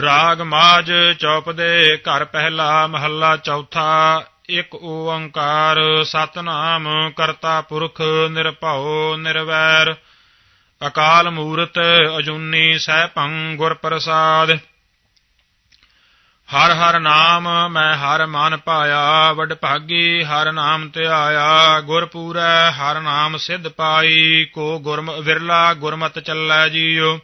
ਰਾਗ ਮਾਜ ਚੌਪਦੇ ਘਰ ਪਹਿਲਾ ਮਹੱਲਾ ਚੌਥਾ, ਇੱਕ ਓੰਕਾਰ, ਸਤਨਾਮ ਕਰਤਾ ਪੁਰਖ ਨਿਰਭਉ ਨਿਰਵੈਰ। ਅਕਾਲ ਮੂਰਤ ਅਜੂਨੀ ਸੈਭੰ ਗੁਰ ਪ੍ਰਸਾਦ। ਹਰ ਹਰ ਨਾਮ ਮੈਂ ਹਰ ਮਨ ਪਾਇਆ, ਵਡ ਭਾਗੀ ਹਰ ਨਾਮ ਧਿਆਇਆ। ਗੁਰ ਪੂਰੈ ਹਰ ਨਾਮ ਸਿਧ ਪਾਈ, ਕੋ ਗੁਰਮ ਵਿਰਲਾ ਗੁਰਮਤ ਚੱਲੈ ਜੀਓ।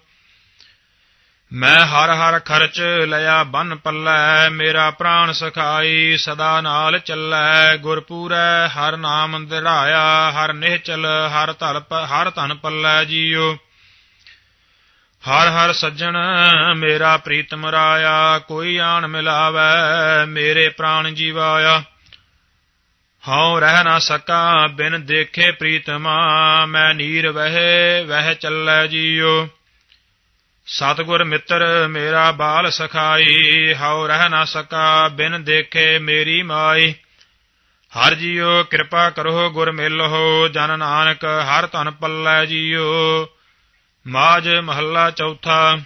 ਮੈਂ ਹਰ ਹਰ ਖਰਚ ਲਿਆ ਬਨ ਪੱਲੈ, ਮੇਰਾ ਪ੍ਰਾਣ ਸਖਾਈ ਸਦਾ ਨਾਲ ਚੱਲੈ। ਗੁਰਪੂਰੈ ਹਰ ਨਾਮ ਦਿੜਾਇਆ, ਹਰ ਨਿਹਚਲ, ਹਰ ਧਲ ਹਰ ਧਨ ਪੱਲੈ ਜੀਓ। ਹਰ ਹਰ ਸੱਜਣ, ਮੇਰਾ ਪ੍ਰੀਤਮ ਰਾਇਆ, ਕੋਈ ਆਣ ਮਿਲਾਵੈ, ਮੇਰੇ ਪ੍ਰਾਣ ਜੀਵਾਇਆ। ਹਉ ਰਹਿ ਨਾ ਸਕਾ, ਬਿਨ ਦੇਖੇ ਪ੍ਰੀਤਮਾ, ਮੈਂ ਨੀਰ ਵਹਿ ਵਹਿ ਚੱਲੈ ਜੀਓ। ਸਤਗੁਰ ਮਿੱਤਰ ਮੇਰਾ ਬਾਲ ਸਖਾਈ, ਹਉ ਰਹਿ ਨਾ ਸਕਾ, ਬਿਨ ਦੇਖੇ ਮੇਰੀ ਮਾਈ। ਹਰ ਜੀਓ ਕਿਰਪਾ ਕਰੋ, ਗੁਰ ਮਿਲੋ ਜਨ ਨਾਨਕ ਹਰ ਧਨ ਪੱਲੇ ਜੀਓ ਮਾਜ ਮਹੱਲਾ ਚੌਥਾ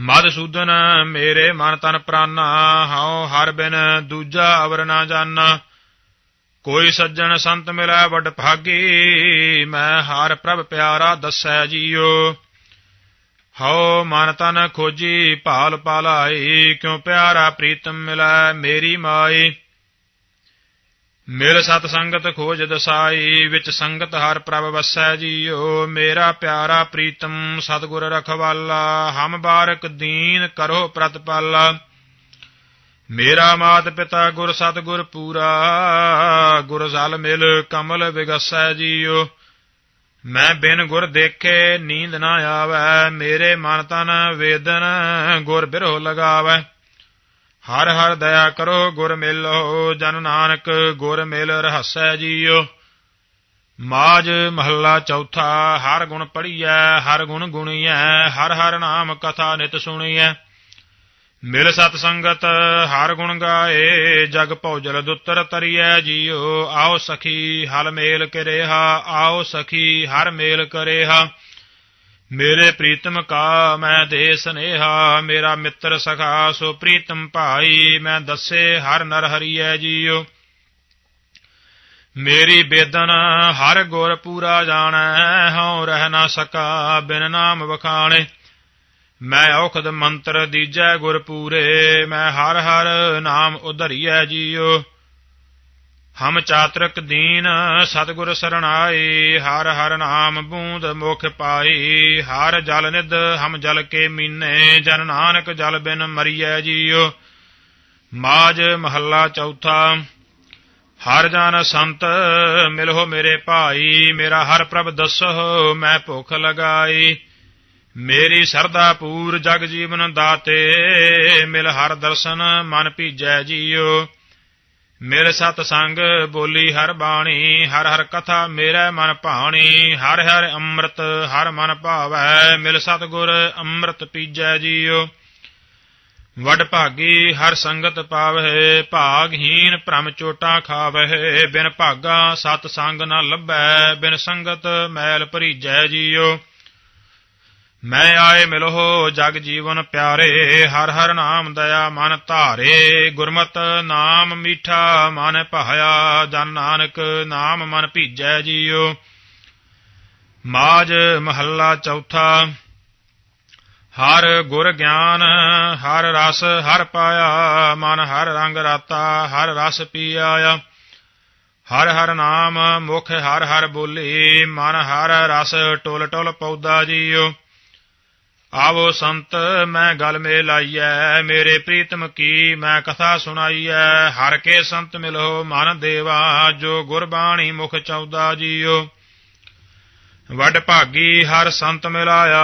ਮਦਸੂਦਨ ਮੇਰੇ ਮਨ ਤਨ ਪ੍ਰਾਨਾ, ਹਉ ਹਰ ਬਿਨ ਦੂਜਾ ਅਵਰ ਨਾ ਜਾਣਾ ਕੋਈ ਸੱਜਣ ਸੰਤ ਮਿਲੈ, ਵਡ ਭਾਗੀ, ਮੈਂ ਹਰ ਪ੍ਰਭ ਪਿਆਰਾ ਦੱਸੈ ਜੀਓ ਹਉ ਮਨ ਤਨ ਖੋਜੀ ਭਾਲ ਪਾਲਾਈ, ਕਿਉ ਪਿਆਰਾ ਪ੍ਰੀਤਮ ਮਿਲੈ ਮੇਰੀ ਮਾਈ? ਮਿਲ ਸਤ ਸੰਗਤ ਖੋਜ ਦਸਾਈ, ਵਿੱਚ ਸੰਗਤ ਹਰ ਪ੍ਰਭ ਵਸੈ ਜੀਓ। ਮੇਰਾ ਪਿਆਰਾ ਪ੍ਰੀਤਮ, ਸਤਗੁਰ ਰਖਵਾਲਾ, ਹਮ ਬਾਰਕ ਦੀਨ ਕਰੋ ਪ੍ਰਤਪਾਲਾ। ਮੇਰਾ ਮਾਤ ਪਿਤਾ ਗੁਰ ਸਤਗੁਰ ਪੂਰਾ, ਗੁਰ ਜਲ ਮਿਲ ਕਮਲ ਵਿਗਸੈ ਜੀਓ। ਮੈਂ ਬਿਨ ਗੁਰ ਦੇਖੇ ਨੀਂਦ ਨਾ ਆਵੈ, ਮੇਰੇ ਮਨ ਤਨ ਵੇਦਨ ਗੁਰ ਬਿਰੋ ਲਗਾਵੈ। ਹਰ ਹਰ ਦਇਆ ਕਰੋ, ਗੁਰ ਮਿਲੋ, ਜਨ ਨਾਨਕ ਗੁਰ ਮਿਲ ਰਹਸੈ ਜੀਓ। ਮਾਜ ਮਹੱਲਾ ਚੌਥਾ, ਹਰ ਗੁਣ ਪੜੀਐ ਹਰ ਗੁਣ ਗੁਣੀਐ, ਹਰ ਹਰ ਨਾਮ ਕਥਾ ਨਿਤ ਸੁਣੀਐ। ਮਿਲ ਸਤ ਸੰਗਤ, ਹਰ ਗੁਣ ਗਾਏ, ਜਗ ਭੌਜਲ ਦੁੱਤਰ ਤਰੀਐ ਜੀਓ ਆਓ ਸਖੀ, ਹਲ ਮੇਲ ਕਰੇਹਾ, ਆਓ ਸਖੀ, ਹਰ ਮੇਲ ਕਰੇਹਾ। ਮੇਰੇ ਪ੍ਰੀਤਮ ਕਾ ਮੈਂ ਦੇ ਸਨੇਹਾ, ਮੇਰਾ ਮਿੱਤਰ ਸਖਾ, ਸੋ ਪ੍ਰੀਤਮ ਭਾਈ, ਮੈਂ ਦੱਸੇ ਹਰ ਨਰ ਹਰੀਐ ਜੀਓ ਮੇਰੀ ਬੇਦਨ ਹਰ ਗੁਰ ਪੂਰਾ ਜਾਣੈ, ਹਉ ਰਹਿ ਨਾ ਸਕਾ, ਬਿਨ ਨਾਮ ਵਖਾਣੇ। ਮੈਂ ਔਖਦ ਮੰਤਰ ਦੀਜੈ ਗੁਰ ਪੂਰੇ, ਮੈਂ ਹਰ ਹਰ ਨਾਮ ਉਧਰੀਐ ਜੀਓ ਹਮ ਚਾਤਰਕ ਦੀਨ ਸਤਗੁਰ ਸਰਣਾਈ, ਹਰ ਹਰ ਨਾਮ ਬੂੰਦ ਮੁਖ ਪਾਈ। ਹਰ ਜਲ ਨਿਧ ਹਮ ਜਲ ਕੇ ਮੀਨੇ, ਜਨ ਨਾਨਕ ਜਲ ਬਿਨ ਮਰੀਐ ਜੀਓ ਮਾਜ ਮਹੱਲਾ ਚੌਥਾ, ਹਰ ਜਨ ਸੰਤ ਮਿਲੋ ਮੇਰੇ ਭਾਈ, ਮੇਰਾ ਹਰ ਪ੍ਰਭ ਦੱਸੋ, ਮੈਂ ਭੁੱਖ ਲਗਾਈ। ਮੇਰੀ ਸਰਦਾ ਪੂਰ ਜਗ ਜੀਵਨ ਦਾਤੇ, ਮਿਲ ਹਰ ਦਰਸ਼ਨ ਮਨ ਭੀਜੈ ਜੀਓ। ਮਿਲ ਸਤ ਸੰਗ ਬੋਲੀ ਹਰ ਬਾਣੀ, ਹਰ ਹਰ ਕਥਾ ਮੇਰੇ ਮਨ ਭਾਣੀ, ਹਰ ਹਰ ਅੰਮ੍ਰਿਤ ਹਰ ਮਨ ਭਾਵੈ, ਮਿਲ ਸਤ ਗੁਰ ਅੰਮ੍ਰਿਤ ਪੀਜੈ ਜੀਓ। ਵਡ ਭਾਗੀ ਹਰ ਸੰਗਤ ਪਾਵਹਿ ਭਾਗਹੀਨ ਭ੍ਰਮ ਚੋਟਾਂ ਖਾਵਹਿ, ਬਿਨ ਭਾਗਾ ਸਤ ਸੰਗ ਨ ਲੱਭੈ, ਬਿਨ ਸੰਗਤ ਮੈਲ ਭਰੀਜੈ ਜੀਓ। ਮੈਂ ਆਏ ਮਿਲੋ ਜਗ ਜੀਵਨ ਪਿਆਰੇ, ਹਰ ਹਰ ਨਾਮ ਦਇਆ ਮਨ ਧਾਰੇ। ਗੁਰਮਤ ਨਾਮ ਮੀਠਾ ਮਨ ਭਾਇਆ, ਜਨ ਨਾਨਕ ਨਾਮ ਮਨ ਭੀਜੈ ਜੀਓ। ਮਾਜ ਮਹੱਲਾ ਚੌਥਾ, ਹਰ ਗੁਰ ਗਿਆਨ, ਹਰ ਰਸ ਹਰ ਪਾਇਆ, ਮਨ ਹਰ ਰੰਗ ਰਾਤਾ, ਹਰ ਰਸ ਪੀ ਆਇਆ ਹਰ ਹਰ ਨਾਮ ਮੁਖ ਹਰ ਹਰ ਬੋਲੀ, ਮਨ ਹਰ ਰਸ ਟੋਲ ਟੋਲ ਪੌਦਾ ਜੀਓ। ਆਵੋ ਸੰਤ, ਮੈਂ ਗਲ ਮੇ ਲਾਈਐ ਮੇਰੇ ਪ੍ਰੀਤਮ ਕੀ ਮੈਂ ਕਥਾ ਸੁਣਾਈਐ। ਹਰ ਕੇ ਸੰਤ ਮਿਲੋ ਮਨ ਦੇਵਾ, ਜੋ ਗੁਰਬਾਣੀ ਮੁਖ ਚੌਦਾ ਜੀਓ। ਵਡ ਭਾਗੀ ਹਰ ਸੰਤ ਮਿਲਾਇਆ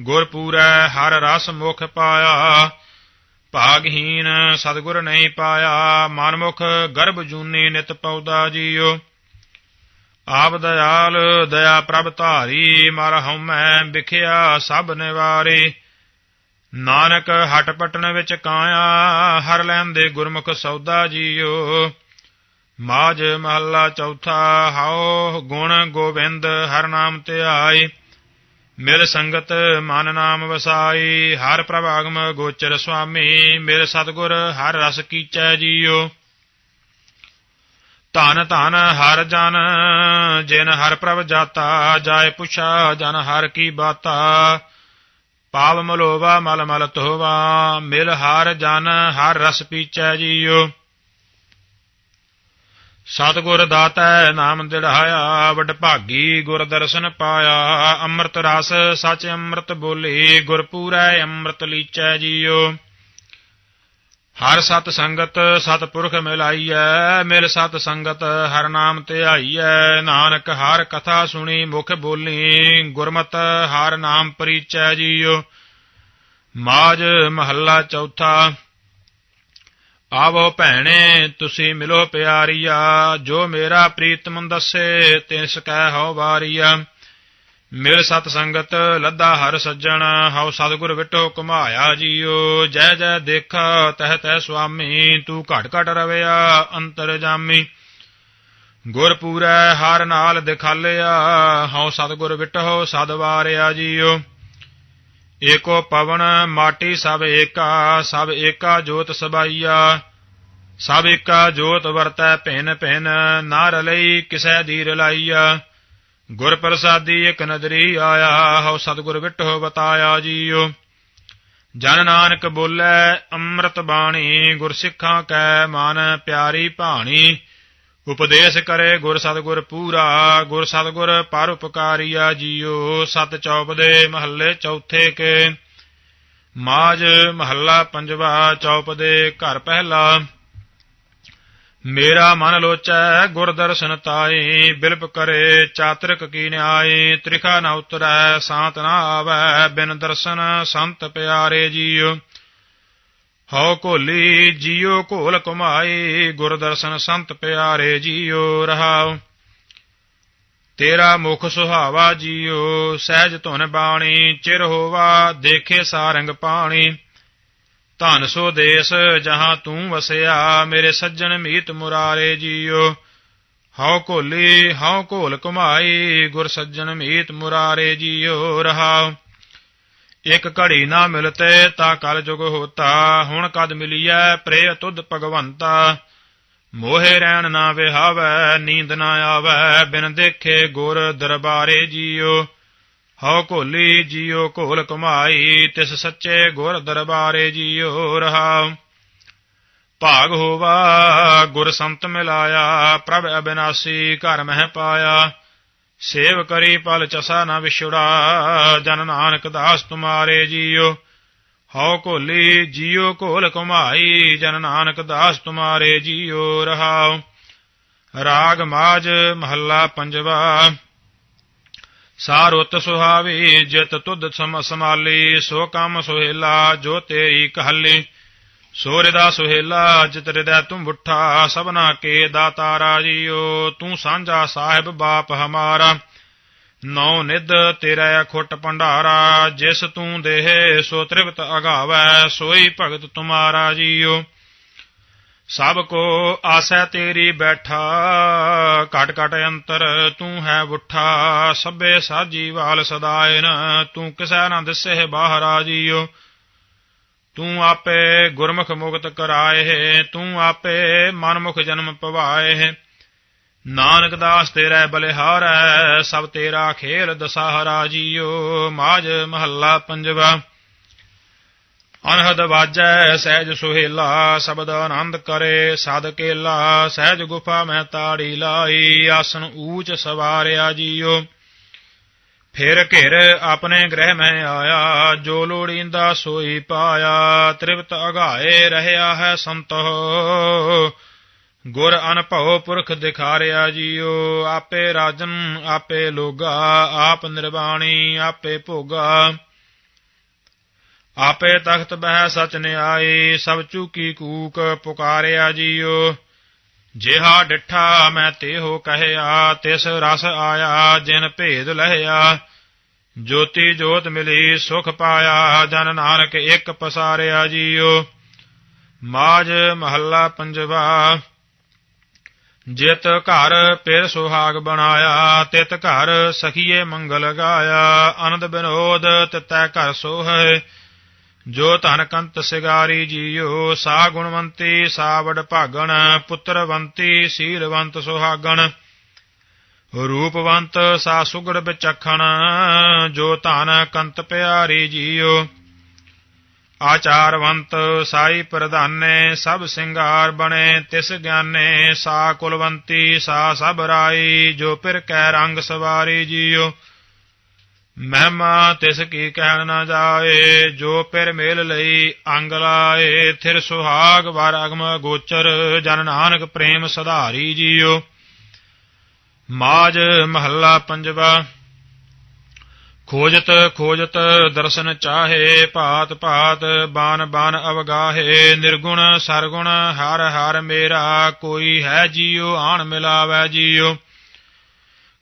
ਗੁਰਪੂਰੈ ਹਰ ਰਸ ਮੁਖ ਪਾਇਆ। ਭਾਗਹੀਨ ਸਤਗੁਰ ਨਹੀਂ ਪਾਇਆ ਮਨਮੁਖ ਗਰਭ ਜੂਨੀ ਨਿਤ ਪੌਦਾ ਜੀਓ। ਆਪ ਦਇਆਲ, ਦਇਆ ਪ੍ਰਭ ਧਾਰੀ, ਮਰ ਹਉਮੈ ਵਿਖਿਆ ਸਭ ਨਿਵਾਰੇ। ਨਾਨਕ ਹਟ ਪਟਣ ਵਿੱਚ ਕਾਇਆ, ਹਰ ਲੈਂਦੇ ਗੁਰਮੁਖ ਸੌਦਾ ਜੀਓ। ਮਾਜ ਮਹੱਲਾ ਚੌਥਾ, ਹਉ ਗੁਣ ਗੋਬਿੰਦ ਹਰ ਨਾਮ ਧਿਆਏ। ਮਿਲ ਸੰਗਤ ਮਨ ਨਾਮ ਵਸਾਈ, ਹਰ ਪ੍ਰਭ ਆਗਮ ਗੋਚਰ ਸੁਆਮੀ, ਮਿਲ ਸਤਗੁਰ ਹਰ ਰਸ ਕੀਚੈ ਜੀਓ। ਧਨ ਧਨ ਹਰ ਜਨ, ਜਿਨ ਹਰ ਪ੍ਰਭ ਜਾਤਾ ਜਾਏ ਪੁਛਾ ਜਨ ਹਰ ਕੀ ਬਾਤਾ। ਪਾਵ ਮਲੋਵਾ, ਮਲ ਮਲ ਤੋਵਾ ਮਿਲ ਹਰ ਜਨ, ਹਰ ਰਸ ਪੀਚੈ ਜੀਓ ਸਤਿਗੁਰ ਦਾਤੈ ਨਾਮ ਦਿੜਾਇਆ, ਵਡ ਭਾਗੀ ਗੁਰ ਦਰਸ਼ਨ ਪਾਇਆ। ਅੰਮ੍ਰਿਤ ਰਸ, ਸਚ ਅੰਮ੍ਰਿਤ ਬੋਲੇ, ਗੁਰ ਪੂਰੈ ਅੰਮ੍ਰਿਤ ਲੀਚੈ ਜੀਓ ਹਰ ਸਤ ਸੰਗਤ ਸਤ ਪੁਰਖ ਮਿਲਾਈਐ, ਮਿਲ ਸਤ ਸੰਗਤ ਹਰ ਨਾਮ ਧਿਆਈਐ ਨਾਨਕ ਹਰ ਕਥਾ ਸੁਣੀ, ਮੁਖ ਬੋਲੀ, ਗੁਰਮਤ ਹਰ ਨਾਮ ਪਰੀਚੈ ਜੀਓ ਮਾਜ ਮਹੱਲਾ ਚੌਥਾ, ਆਵੋ ਭੈਣੇ, ਤੁਸੀਂ ਮਿਲੋ ਪਿਆਰੀਆ, ਜੋ ਮੇਰਾ ਪ੍ਰੀਤਮ ਦੱਸੇ, ਤਿਸ ਕੈ ਹੋ ਵਾਰੀਆ। ਮਿਲ ਸਤ ਸੰਗਤ, ਲੱਦਾ ਹਰ ਸੱਜਣ, ਹਉ ਸਤਿਗੁਰ ਵਿਟੋ ਕਮਾਇਆ ਜੀਓ। ਜੈ ਜੈ ਦੇਖਾ, ਤਹ ਤੈ ਸੁਆਮੀ, ਤੂੰ ਘਟ ਘਟ ਰਵਿਆ, ਅੰਤਰ ਜਾਮੀ। ਗੁਰ ਪੂਰੈ, ਹਰ ਨਾਲ ਦਿਖਾਲਿਆ, ਹਉ ਸਤਿਗੁਰ ਵਿਟੋ ਸਦ ਵਾਰਿਆ ਜੀਓ। ਏਕੋ ਪਵਨ, ਮਾਟੀ ਸਭ ਏਕਾ ਸਭ ਏਕਾ ਜੋਤ ਸਬਾਈਆ। ਸਭ ਏਕਾ ਜੋਤ ਵਰਤੈ ਭਿਨ ਭਿਨ ਨਾ ਲਈ ਕਿਸੈ ਦੀ ਰਲਾਈਆ ਗੁਰ ਪ੍ਰਸਾਦੀ ਇਕ ਨਦਰੀ ਆਇਆ, ਹਉ ਸਤਿਗੁਰ ਵਿਟੋ ਬਤਾਇਆ ਜੀਓ। ਜਨ ਨਾਨਕ ਬੋਲੇ, ਅੰਮ੍ਰਿਤ ਬਾਣੀ ਗੁਰ ਸਿੱਖਾਂ ਕੈ ਮਨ ਪਿਆਰੀ ਭਾਣੀ। ਉਪਦੇਸ਼ ਕਰੇ ਗੁਰ ਸਤਿਗੁਰ ਪੂਰਾ, ਗੁਰ ਸਤਿਗੁਰ ਪਰ ਉਪਕਾਰੀਆ ਜੀਓ। ਸਤ ਚੌਪ ਦੇ ਮਹੱਲੇ ਚੌਥੇ ਕੇ। ਮਾਜ ਮਹੱਲਾ ਪੰਜਵਾ ਚੌਪ ਦੇ ਘਰ ਪਹਿਲਾ। ਮੇਰਾ ਮਨ ਲੋਚੈ ਗੁਰ ਦਰਸ਼ਨ ਤਾਈ, ਬਿਲਪ ਕਰੇ, ਚਾਤ੍ਰਿਕ ਕੀ ਨਿਆਈ, ਤ੍ਰਿਖਾ ਨ ਉਤਰੈ, ਸਾਤ ਨ ਆਵੈ, ਬਿਨ ਦਰਸ਼ਨ ਸੰਤ ਪਿਆਰੇ ਜੀਓ। ਹਉ ਘੋਲੀ ਜੀਉ ਘੋਲ ਕੁਮਾਈ ਗੁਰ ਦਰਸ਼ਨ ਸੰਤ ਪਿਆਰੇ ਜੀਉ ਰਹਾਉ। ਤੇਰਾ ਮੁਖ ਸੁਹਾਵਾ ਜੀਉ ਸਹਿਜ ਧੁਨ ਬਾਣੀ, ਚਿਰ ਹੋਵਾ, ਦੇਖੇ ਸਾਰੰਗ ਪਾਣੀ। ਧਨ ਸੋ ਦੇਸ, ਜਹਾਂ ਤੂੰ ਵਸਿਆ, ਮੇਰੇ ਸੱਜਣ ਮੀਤ ਮੁਰਾਰੇ ਜੀਉ ਹਉ ਘੋਲੀ, ਹਉ ਘੋਲ ਕੁਮਾਈ ਗੁਰ ਸੱਜਣ ਮੀਤ ਮੁਰਾਰੇ ਜੀਉ ਰਹਾਉ। ਇਕ ਘੜੀ ਨਾ ਮਿਲਤੇ ਤਾ ਕਲ ਜੁਗ ਹੋਤਾ, ਹੁਣ ਕਦ ਮਿਲੀਐ ਪ੍ਰੇ ਤੁਧ ਭਗਵੰਤਾ। ਮੋਹਿ ਰਹਿਣ ਨਾ ਵਿਹਾਵੈ, ਨੀਂਦ ਨਾ ਆਵੈ, ਬਿਨ ਦੇਖੇ ਗੁਰ ਦਰਬਾਰੇ ਜੀਓ। ਹਉ ਘੋਲੀ ਜੀਓ ਘੋਲ ਕਮਾਈ, ਤਿਸ ਸੱਚੇ ਗੁਰ ਦਰਬਾਰੇ ਜੀਓ ਰਹਾ ਭਾਗ ਹੋਵਾ, ਗੁਰ ਸੰਤ ਮਿਲਾਇਆ, ਪ੍ਰਭ ਅਬਿਨਾਸੀ ਘਰ ਮਹਿ ਪਾਇਆ। ਸੇਵ ਕਰੀ ਪਲ ਚਸਾ ਨ ਵਿਛੁੜਾ, ਜਨ ਨਾਨਕ ਦਾਸ ਤੁਮਾਰੇ ਜੀਓ। ਹਉ ਘੋਲੀ ਜੀਓ ਘੋਲ ਕਮਾਈ, ਜਨ ਨਾਨਕ ਦਾਸ ਤੁਮਾਰੇ ਜੀਓ ਰਹਾਉ। ਰਾਗ ਮਾਜ ਮਹੱਲਾ ਪੰਜਵਾ ਸਾਰੁੱਤ ਸੁਹਾਵੀ ਜਿਤ ਤੁਧ ਸਮ ਸਮਾਲੀ, ਸੋ ਕੰਮ ਸੁਹੇਲਾ ਜੋ ਤੇਰੀ ਕਹਲੀ ਸੋਰੇ ਦਾ ਸੁਹੇਲਾ, ਜਿਤ ਹਿਰਦੈ ਤੂੰ ਬੁੱਠਾ, ਸਭਨਾ ਕੇ ਦਾਤਾਰਾ ਜੀਓ ਤੂੰ ਸਾਂਝਾ ਸਾਹਿਬ ਬਾਪ ਹਮਾਰਾ। ਨੌ ਨਿਧ ਤੇਰਾ ਖੁੱਟ ਭੰਡਾਰਾ, ਜਿਸ ਤੂੰ ਦੇਹ ਸੋ ਤ੍ਰਿਪਤ ਅਗਾਵੈ, ਸੋਈ ਭਗਤ ਤੁਮਾਰਾ ਜੀਓ। ਸਭ ਕੋ ਆਸੈ ਤੇਰੀ ਬੈਠਾ, ਘਟ ਘਟ ਅੰਤਰ ਤੂੰ ਹੈ ਬੁੱਠਾ ਸਭੇ ਸਾਜੀ ਵਾਲ ਸਦਾਇਨ, ਤੂੰ ਕਿਸੈ ਨਾ ਦਿਸੇ ਬਾਹਰਾ ਜੀਓ। ਤੂੰ ਆਪੇ ਗੁਰਮੁਖ ਮੁਕਤ ਕਰਾਏ, ਤੂੰ ਆਪੇ ਮਨਮੁਖ ਜਨਮ ਪਵਾਏ। ਨਾਨਕ ਦਾਸ ਤੇਰਾ ਬਲਿਹਾਰ ਸਭ ਤੇਰਾ ਖੇਲ ਦਸਾਹਰਾ ਜੀਓ। ਮਾਜ ਮਹੱਲਾ ਪੰਜਵਾ। ਅਨਹਦ ਵਾਜੈ, ਸਹਿਜ ਸੁਹੇਲਾ, ਸ਼ਬਦ ਆਨੰਦ ਕਰੇ, ਸਦ ਕੇਲਾ, ਸਹਿਜ ਗੁਫਾ ਮੈਂ ਤਾੜੀ ਲਾਈ, ਆਸਨ ਊਚ ਸਵਾਰਿਆ ਜੀਓ। ਫਿਰ ਘਿਰ ਆਪਣੇ ਗ੍ਰਹਿ ਮੈਂ ਆਇਆ, ਜੋ ਲੋੜੀਂਦਾ ਸੋਈ ਪਾਇਆ, ਤ੍ਰਿਪਤ ਅਗਾਏ ਰਹਿਆ ਹੈ ਸੰਤੋ। ਗੁਰ ਅਨਭਉ ਪੁਰਖ ਦਿਖਾਰਿਆ ਜੀਓ, ਆਪੇ ਰਾਜਨ, ਆਪੇ ਲੋਗਾ, ਆਪ ਨਿਰਵਾਣੀ, ਆਪੇ ਭੋਗਾ। ਆਪੇ ਤਖਤ ਬਹਿ ਸਚ ਨਿਆਈ ਸਭ ਚੂਕੀ ਕੂਕ ਪੁਕਾਰਿਆ ਜੀਓ। ਜਿਹਾ ਡਿਠਾ ਮੈਂ ਤੇਹੋ ਕਹਿਆ, ਤਿਸ ਰਸ ਆਇਆ, ਜਿਨ ਭੇਦ ਲਹਿਆ। ਜੋਤੀ ਜੋਤ ਮਿਲੀ, ਸੁਖ ਪਾਇਆ, ਜਨ ਨਾਨਕ ਇੱਕ ਪਸਾਰਿਆ ਜੀਓ। ਮਾਜ ਮਹੱਲਾ ਪੰਜਵਾ, ਜਿਤ ਘਰ ਪਿਰ ਸੁਹਾਗ ਬਣਾਇਆ, ਤਿਤ ਘਰ ਸਖੀਏ ਮੰਗਲ ਗਾਇਆ। ਆਨੰਦ ਬਿਨੋਦ ਤਿਤੈ ਘਰ ਸੋਹੈ ਜੋ ਧਨ ਕੰਤ ਸਿਗਾਰੀ ਜੀਓ, ਸਾ ਗੁਣਵੰਤੀ, ਸਾ ਵਡ ਭਾਗਣ, ਪੁੱਤਰਵੰਤੀ, ਸੀਲਵੰਤ ਸੁਹਾਗਣ। ਰੂਪਵੰਤ, ਸਾ ਸੁਗੜ ਵਿਚਖਣ, ਜੋ ਧਨ ਕੰਤ ਪਿਆਰੀ ਜੀਓ। ਆਚਾਰਵੰਤ, ਸਾਈ ਪ੍ਰਧਾਨੇ, ਸਭ ਸਿੰਗਾਰ ਬਣੇ, ਤਿਸ ਗਿਆਨੇ, ਸਾ ਕੁਲਵੰਤੀ, ਸਾ ਸਭ ਰਾਈ, ਜੋ ਪਿਰ ਕੈ ਰੰਗ ਸਵਾਰੀ ਜੀਓ। ਮਹਿਮਾ ਤਿਸ ਕੀ ਕਹਿਣ ਨਾ ਜਾਏ, ਜੋ ਪਿਰ ਮੇਲ ਲਈ ਅੰਗ ਲਾਏ, ਥਿਰ ਸੁਹਾਗ ਵਰ ਅਗਮ ਗੋਚਰ, ਜਨ ਨਾਨਕ ਪ੍ਰੇਮ ਸਧਾਰੀ ਜੀਓ। ਮਾਜ ਮਹੱਲਾ ਪੰਜਵਾ, ਖੋਜਤ ਖੋਜਤ ਦਰਸ਼ਨ ਚਾਹੇ, ਭਾਤ ਭਾਤ ਬਾਨ ਬਾਨ ਅਵਗਾਹੇ, ਨਿਰਗੁਣ ਸਰਗੁਣ ਹਰ ਹਰ ਮੇਰਾ, ਕੋਈ ਹੈ ਜੀਉ ਆਣ ਮਿਲਾਵੈ ਜੀਉ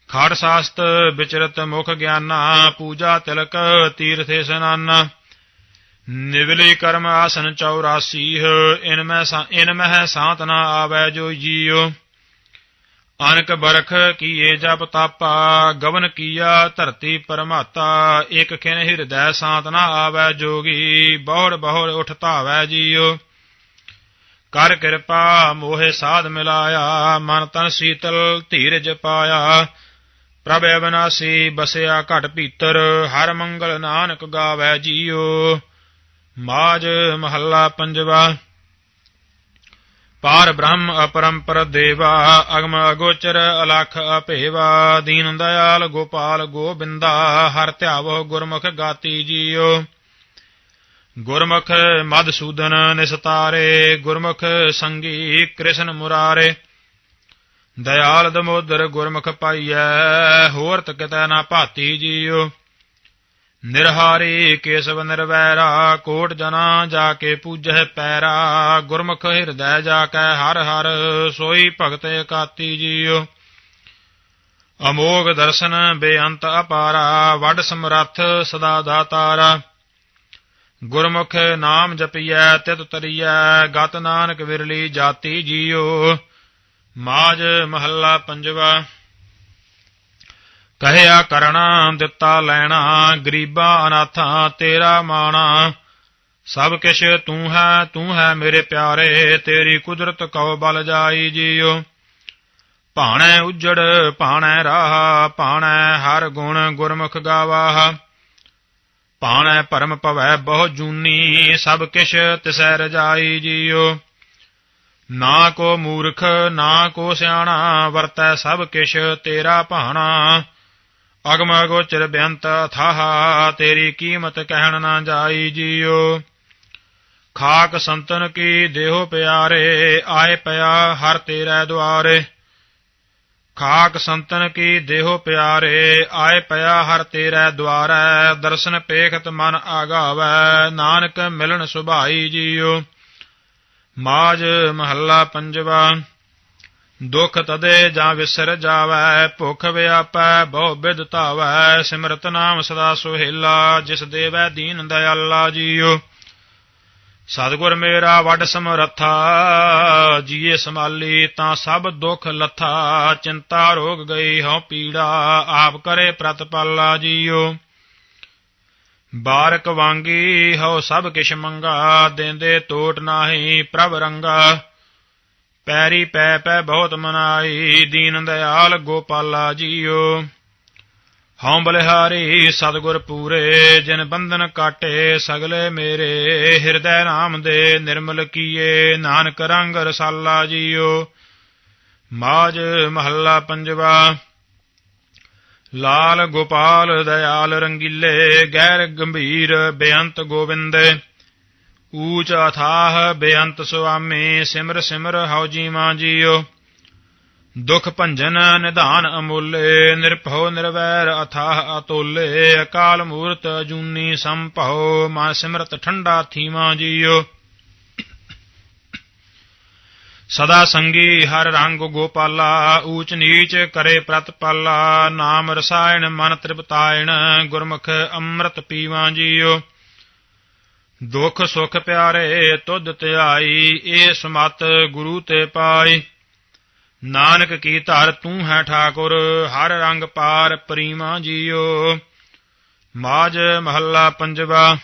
ਖੜ ਸਾਸਤ ਵਿਚਰਤ ਮੁਖ ਗਿਆਨਾ, ਪੂਜਾ ਤਿਲਕ ਤੀਰਥ ਇਸਨਾਨਾ ਨਿਵਲੀ ਕਰਮ ਆਸਨ 84 ਇਨ ਮੈਂ ਇਨ ਮਹਿ ਸਾਤ ਨਾ ਆਵੈ ਜੋ ਜੀਉ। ਅਨਕ ਬਰਖ ਕੀਏ ਜਪ ਤਾਪਾ, ਗਵਨ ਕੀਆ ਧਰਤੀ ਪਰਮਾਤਾ, ਇਕ ਖਿਨ ਹਿਰਦੈ ਸਾਤ ਨਾ ਆਵੈ ਜੋਗੀ ਬਹੁੜ ਬਹੁੜ ਉਠ ਧਾਵੈ ਜੀਉ। ਕਰ ਕਿਰਪਾ ਮੋਹਿ ਸਾਧ ਮਿਲਾਇਆ, ਮਨ ਤਨ ਸੀਤਲ ਧੀਰਜ ਪਾਇਆ। ਪ੍ਰਭ ਅਵਨਾਸੀ ਬਸਿਆ ਘਟ ਭੀਤਰ, ਹਰ ਮੰਗਲ ਨਾਨਕ ਗਾਵੈ ਜੀਓ। ਮਾਜ ਮਹੱਲਾ ਪੰਜਵਾ। ਪਾਰ ਬ੍ਰਹਮ ਅਪਰੰਪਰ ਦੇਵਾ, ਅਗਮ ਅਗੋਚਰ ਅਲਖ ਅਭੇਵਾ। ਦੀਨ ਦਇਆਲ ਗੋਪਾਲ ਗੋਬਿੰਦਾ, ਹਰ ਧਿਆਵੋ ਗੁਰਮੁਖ ਗਾਤੀ ਜੀਓ। ਗੁਰਮੁਖ ਮਦਸੂਦਨ ਨਿਸਤਾਰੇ, ਗੁਰਮੁਖ ਸੰਗੀ ਕ੍ਰਿਸ਼ਨ ਮੁਰਾਰੇ। ਦਇਆਲ ਦਮੋਦਰ ਗੁਰਮੁਖ ਪਾਈਐ, ਹੋਰ ਤਕਤੈ ਨਾ ਭਾਤੀ ਜੀਓ ਨਿਰਹਾਰੀ ਕੇਸਵ ਨਿਰਵੈਰਾ, ਕੋਟ ਜਨਾ ਜਾ ਕੇ ਪੂਜੈ ਪੈਰਾ। ਗੁਰਮੁਖ ਹਿਰਦੈ ਜਾ ਕੇ ਹਰ ਹਰ, ਸੋਈ ਭਗਤ ਇਕਾਤੀ ਜੀਓ ਅਮੋਗ ਦਰਸ਼ਨ ਬੇਅੰਤ ਅਪਾਰਾ, ਵੱਡ ਸਮਰੱਥ ਸਦਾ ਦਾਤਾਰਾ। ਗੁਰਮੁਖ ਨਾਮ ਜਪੀਐ, ਤਿਤ ਤਰੀਐ, ਗਤ ਨਾਨਕ ਵਿਰਲੀ ਜਾਤੀ ਜੀਓ ਮਾਜ ਮਹੱਲਾ ਪੰਜਵਾ। ਕਹਿਆ ਕਰਣਾ, ਦਿੱਤਾ ਲੈਣਾ, ਗਰੀਬਾਂ ਅਨਾਥਾਂ ਤੇਰਾ ਮਾਣਾ। ਸਭ ਕਿਛ ਤੂੰ ਹੈ ਤੂੰ ਹੈ ਮੇਰੇ ਪਿਆਰੇ, ਤੇਰੀ ਕੁਦਰਤ ਕਉ ਬਲ ਜਾਈ ਜੀਓ। ਭਾਣੈ ਉਜੜ, ਭਾਣੈ ਰਾਹ, ਭਾਣੈ ਹਰ ਗੁਣ ਗੁਰਮੁਖ ਗਾਵਾਹ। ਭਾਣੈ ਪਰਮ ਭਵੈ ਬਹੁ ਜੂਨੀ, ਸਭ ਕਿਛ ਤਿਸੈ ਰਜਾਈ ਜੀਓ। ਨਾ ਕੋ ਮੂਰਖ, ਨਾ ਕੋ ਸਿਆਣਾ, ਵਰਤੈ ਸਭ ਕਿਛ ਤੇਰਾ ਭਾਣਾ। ਅਗਮ ਅਗੋਚਰ ਬੇਅੰਤ ਥਾਹ ਤੇਰੀ ਕੀਮਤ ਕਹਿਣ ਨਾ ਜਾਈ ਜੀਓ। ਖਾਕ ਸੰਤਨ ਕੀ ਦੇਹੋ ਪਿਆਰੇ, ਆਏ ਪਿਆ ਹਰ ਤੇਰੇ ਦੁਆਰੇ। ਖਾਕ ਸੰਤਨ ਕੀ ਦੇਹੋ ਪਿਆਰੇ, ਆਏ ਪਿਆ ਹਰ ਤੇਰੇ ਦੁਆਰੈ। ਦਰਸ਼ਨ ਪੇਖਤ ਮਨ ਆਗਾਵੈ, ਨਾਨਕ ਮਿਲਣ ਸੁਭਾਈ ਜੀਓ। ਮਾਜ ਮਹੱਲਾ ਪੰਜਵਾ। ਦੁਖ ਤਦੇ ਜਾਂ ਵਿਸਰ ਜਾਵੈ, ਭੁਖ ਵਿਆਪੈ, ਬਹੁ ਬਿਦ ਧਾਵੈ, ਸਿਮਰਤ ਨਾਮ ਸਦਾ ਸੁਹੇਲਾ, ਜਿਸ ਦੇਵੈ ਦੀਨ ਦਇਆਲਾ ਜੀਓ ਸਤਿਗੁਰ ਮੇਰਾ ਵੱਡ ਸਮਰੱਥਾ, ਜੀਏ ਸੰਭਾਲੀ ਤਾਂ ਸਭ ਦੁਖ ਲੱਥਾ, ਚਿੰਤਾ ਰੋਗ ਗਈ ਹਉ ਪੀੜਾ, ਆਪ ਕਰੇ ਪ੍ਰਤਪਾਲਾ ਜੀਓ ਬਾਰਕ ਵਾਂਗੀ ਹਉ ਸਭ ਕਿਛ ਮੰਗਾ, ਦੇਂਦੇ ਟੋਟ ਨਾਹੀ ਪ੍ਰਭ ਰੰਗਾ। ਪੈਰੀ ਪੈ ਪੈ ਬਹੁਤ ਮਨਾਈ ਦੀਨ ਦਇਆਲ ਗੋਪਾਲਾ ਜੀਓ। ਹਉ ਬਲਿਹਾਰੀ ਸਤਗੁਰ ਪੂਰੇ, ਜਿਨ ਬੰਧਨ ਕਾਟੇ ਸਗਲੇ ਮੇਰੇ। ਹਿਰਦੈ ਨਾਮ ਦੇ ਨਿਰਮਲ ਕੀਏ, ਨਾਨਕ ਰੰਗ ਰਸਾਲਾ ਜੀਓ। ਮਾਜ ਮਹੱਲਾ ਪੰਜਵਾ ਲਾਲ ਗੋਪਾਲ ਦਇਆਲ ਰੰਗੀਲੇ, ਗੈਰ ਗੰਭੀਰ ਬੇਅੰਤ ਗੋਬਿੰਦੇ ਊਚ ਅਥਾਹ ਬੇਅੰਤ ਸੁਆਮੀ, ਸਿਮਰ ਸਿਮਰ ਹਉ ਜੀਵਾਂ ਜੀਓ ਦੁਖ ਭੰਜਨ ਨਿਧਾਨ ਅਮੁੱਲੇ, ਨਿਰਭਉ ਨਿਰਵੈਰ ਅਥਾਹ ਅਤੋਲੇ। ਅਕਾਲ ਮੂਰਤ ਅਜੂਨੀ ਸੰਭਉ, ਮਾ ਸਿਮਰਤ ਠੰਡਾ ਥੀਵਾਂ ਜੀਓ ਸਦਾ ਸੰਗੀ ਹਰ ਰੰਗ ਗੋਪਾਲਾ, ਊਚ ਨੀਚ ਕਰੇ ਪ੍ਰਤਪਾਲਾ ਨਾਮ ਰਸਾਇਣ ਮਨ ਤ੍ਰਿਪਤਾਇਣ, ਗੁਰਮੁਖ ਅੰਮ੍ਰਿਤ ਪੀਵਾਂ ਜੀਓ। ਦੁਖ ਸੁਖ ਪਿਆਰੇ ਤੁਧ ਧਿਆਈ, ਏ ਸਮਤ ਗੁਰੂ ਤੇ ਪਾਈ। ਨਾਨਕ ਕੀ ਧਰ ਤੂੰ ਹੈ ਠਾਕੁਰ, ਹਰ ਰੰਗ ਪਾਰ ਪ੍ਰੀਮਾ ਜੀਓ। ਮਾਜ ਮਹੱਲਾ ਪੰਜਵਾ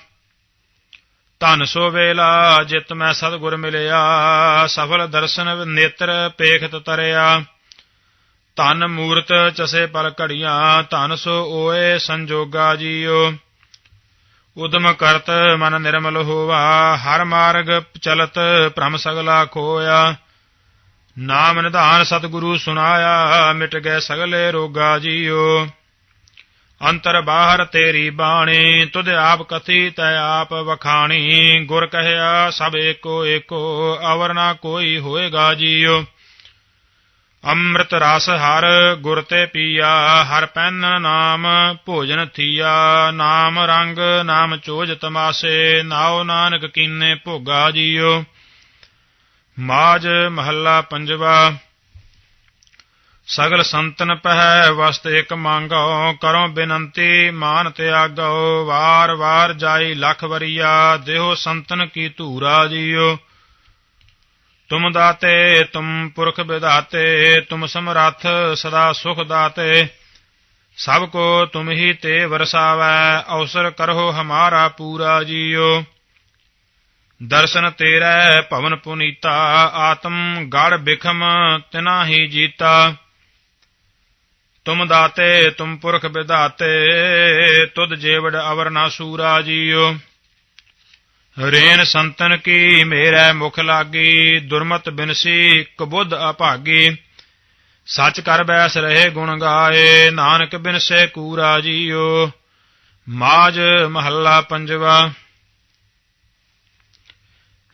ਧਨ ਸੋ ਵੇਲਾ, ਜਿਤ ਮੈਂ ਸਤਿਗੁਰ ਮਿਲਿਆ, ਸਫਲ ਦਰਸ਼ਨ ਨੇਤਰ ਪੇਖਤ ਤਰਿਆ। ਧਨ ਮੂਰਤ ਚਸੇ ਪਲ ਘੜੀਆਂ, ਧਨ ਸੋ ਓਏ ਸੰਜੋਗਾ ਜੀਓ। ਉਦਮ ਕਰਤ ਮਨ ਨਿਰਮਲ ਹੋਵਾ, ਹਰ ਮਾਰਗ ਚਲਤ ਭ੍ਰਮ ਸਗਲਾ ਖੋਇਆ। ਨਾਮ ਨਿਧਾਨ ਸਤਿਗੁਰੂ ਸੁਨਾਇਆ ਮਿਟ ਗਏ ਸਗਲੇ ਰੋਗਾ ਜੀਓ। ਅੰਤਰ ਬਾਹਰ ਤੇਰੀ ਬਾਣੀ, ਤੁਧ ਆਪ ਕਥੀ ਤੈ ਆਪ ਵਖਾਣੀ। ਗੁਰ ਕਹਿਆ, ਸਭ ਏਕੋ ਏਕੋ, ਅਵਰ ਨਾ ਕੋਈ ਹੋਏਗਾ ਜੀਓ ਅੰਮ੍ਰਿਤ ਰਸ ਹਰ ਗੁਰ ਤੇ ਪੀਆ, ਹਰ ਪੈਨ ਨਾਮ ਭੋਜਨ ਥੀਆ। ਨਾਮ ਰੰਗ, ਨਾਮ ਚੋਜ ਤਮਾਸੇ, ਨਾਉ ਨਾਨਕ ਕੀਨੇ ਭੋਗਾ ਜੀਓ ਮਾਜ ਮਹੱਲਾ ਪੰਜਵਾ ਸਗਲ ਸੰਤਨ ਪਹਿ ਵਸਤ ਇਕ ਮੰਗੋ, ਕਰੋ ਬੇਨੰਤੀ ਮਾਨ ਤਿਆਗੋ, ਵਾਰ ਵਾਰ ਜਾਈ ਲਖ ਵਰੀਆ, ਦੇਹੋ ਸੰਤਨ ਕੀ ਧੂਰਾ ਜੀਓ। ਤੁਮ ਦਾਤੇ, ਤੁਮ ਪੁਰਖ ਵਿਦਾਤੇ ਤੁਮ ਸਮਰੱਥ ਸਦਾ ਸੁਖ ਦਾਤੇ। ਸਭ ਕੋ ਤੁਮ ਹੀ ਤੇ ਵਰਸਾਵੈ, ਅਵਸਰ ਕਰੋ ਹਮਾਰਾ ਪੂਰਾ ਜੀਓ। ਦਰਸ਼ਨ ਤੇਰੇ ਭਵਨ ਪੁਨੀਤਾ, ਆਤਮ ਗੜ ਬਿਖਮ ਤਿਨਾ ਹੀ ਜੀਤਾ। ਤੁਮ ਦਾਤੇ, ਤੁਮ ਪੁਰਖ ਵਿਧਾਤੇ ਤੁਧ ਜੇਵੜ ਅਵਰ ਨਾ ਸੂਰਾ ਜੀਓ। ਰੇਨ ਸੰਤਨ ਕੀ ਮੇਰੇ ਮੁਖ ਲਾਗੀ, ਦੁਰਮਤ ਬਿਨਸੀ ਕਬੁੱਧ ਅਭਾਗੀ। ਸੱਚ ਕਰ ਬੈਸ ਰਹੇ ਗੁਣ ਗਾਏ, ਨਾਨਕ ਬਿਨਸੇ ਕੂਰਾ ਜੀਓ। ਮਾਜ ਮਹੱਲਾ ਪੰਜਵਾ।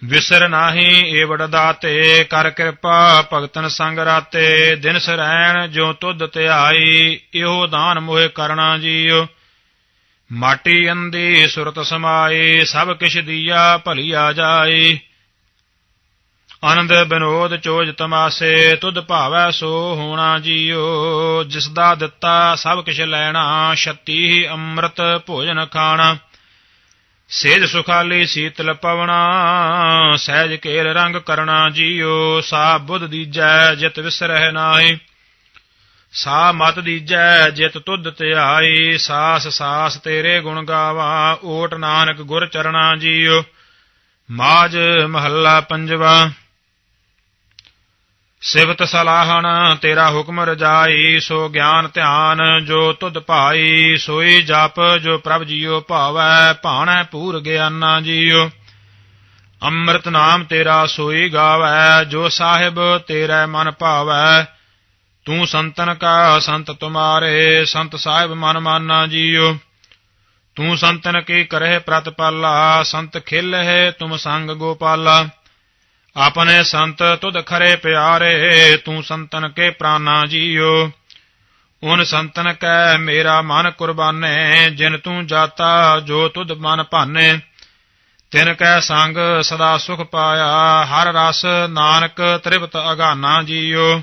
ਵਿਸਰ ਨਾਹੀ ਏਵੜ ਦਾਤੇ ਕਰ ਕਿਰਪਾ ਭਗਤਨ ਸੰਗ ਰਾਤੇ। ਦਿਨ ਸਰੈਣ ਜੋ ਤੁਧ ਧਿਆਈ, ਇਹੋ ਦਾਨ ਮੋਹਿ ਕਰਣਾ ਜੀਓ ਮਾਟੀ ਅੰਦੀ ਸੁਰਤ ਸਮਾਈ, ਸਭ ਕਿਛ ਦੀਆ ਭਲੀ ਆ ਜਾਈ। ਆਨੰਦ ਬਿਨੋਦ ਚੋਜ ਤਮਾਸੇ, ਤੁਧ ਭਾਵੈ ਸੋ ਹੋਣਾ ਜੀਓ ਜਿਸ ਦਾ ਦਿੱਤਾ ਸਭ ਕਿਛ ਲੈਣਾ, ਛਤੀ ਅੰਮ੍ਰਿਤ ਭੋਜਨ ਖਾਣਾ। ਸੇਜ ਸੁਖਾਲੀ ਸੀਤਲ ਪਵਣਾ, ਸਹਿਜ ਕੇਲ ਰੰਗ ਕਰਣਾ ਜੀਓ ਸਾ ਬੁੱਧ ਦੀਜੈ, ਜਿਤ ਵਿਸਰਹਿ ਨਾਹੀ। ਸਾ ਮਤ ਦੀਜੈ, ਜਿਤ ਤੁਧ ਧਿਆਈ, ਸਾਸ ਸਾਸ ਤੇਰੇ ਗੁਣ ਗਾਵਾਂ, ਓਟ ਨਾਨਕ ਗੁਰ ਚਰਣਾ ਜੀਓ। ਮਾਜ ਮਹੱਲਾ ਪੰਜਵਾ। ਸਿਵਤ ਸਲਾਹਣ, ਤੇਰਾ ਹੁਕਮ ਰਜਾਈ, ਸੋ ਗਿਆਨ ਧਿਆਨ, ਜੋ ਤੁਧ ਭਾਈ, ਸੋਈ ਜਪ, ਜੋ ਪ੍ਰਭ ਜੀਓ ਭਾਵੈ, ਭਾਣੈ ਪੂਰ ਗਿਆਨਾ ਜੀਓ। ਅੰਮ੍ਰਿਤ ਨਾਮ ਤੇਰਾ ਸੋਈ ਗਾਵੈ, ਜੋ ਸਾਹਿਬ ਤੇਰੇ ਮਨ ਭਾਵੈ। ਤੂੰ ਸੰਤਨ ਕਾ ਸੰਤ ਤੁਮਾਰੇ, ਸੰਤ ਸਾਹਿਬ ਮਨ ਮਾਨਾ ਜੀਓ। ਤੂੰ ਸੰਤਨ ਕੀ ਕਰਹਿ ਪ੍ਰਤਪਾਲਾ, ਸੰਤ ਖਿਲ ਖਿਲਹਿ ਤੁਮ ਸੰਗ ਗੋਪਾਲਾ। ਆਪਣੇ ਸੰਤ ਤੁਧ ਖਰੇ ਪਿਆਰੇ, ਤੂੰ ਸੰਤਨ ਕੇ ਪ੍ਰਾਨਾ ਜੀਓ। ਉਨ ਸੰਤਨ ਕੈ, ਮੇਰਾ ਮਨ ਕੁਰਬਾਨੇ, ਜਿਨ ਤੂੰ ਜਾਤਾ, ਜੋ ਤੁਧ ਮਨ ਭਾਨੇ। ਤਿਨ ਕੈ ਸੰਗ ਸਦਾ ਸੁਖ ਪਾਇਆ, ਹਰ ਰਸ ਨਾਨਕ ਤ੍ਰਿਪਤ ਅਗਾਨਾ ਜੀਓ।